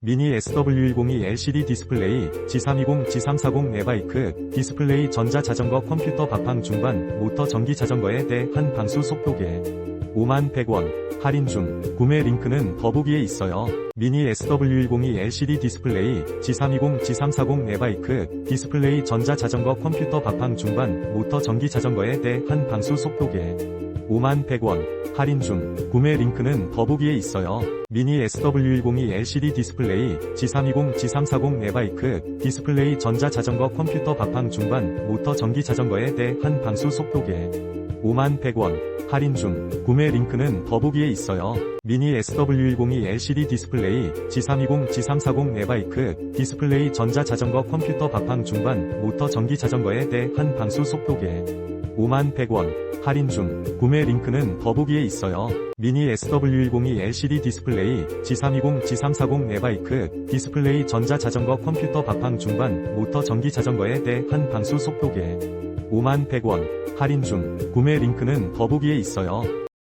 미니 SW102 LCD 디스플레이, G320, G340 에바이크, 디스플레이 전자자전거 컴퓨터 바팡 중반, 모터 전기 자전거에 대한 방수 속도계. 5만 100원. 할인 중. 구매 링크는 더보기에 있어요. 미니 SW102 LCD 디스플레이, G320, G340 에바이크, 디스플레이 전자자전거 컴퓨터 바팡 중반, 모터 전기 자전거에 대한 방수 속도계. 5만 100원. 할인 중. 구매 링크는 더보기에 있어요. 미니 SW102 LCD 디스플레이, G320, G340 에바이크, 디스플레이 전자자전거 컴퓨터 바팡 중반, 모터 전기 자전거에 대한 방수 속도계. 5만 100원. 할인 중. 구매 링크는 더보기에 있어요. 미니 SW102 LCD 디스플레이, G320, G340 에바이크, 디스플레이 전자자전거 컴퓨터 바팡 중반, 모터 전기 자전거에 대한 방수 속도계. 5만 100원. 할인 중. 구매 링크는 더보기에 있어요. 미니 SW102 LCD 디스플레이, G320, G340 에바이크, 디스플레이 전자자전거 컴퓨터 바팡 중반, 모터 전기 자전거에 대한 방수 속도계. 5만 100원. 할인 중. 구매 링크는 더보기에 있어요.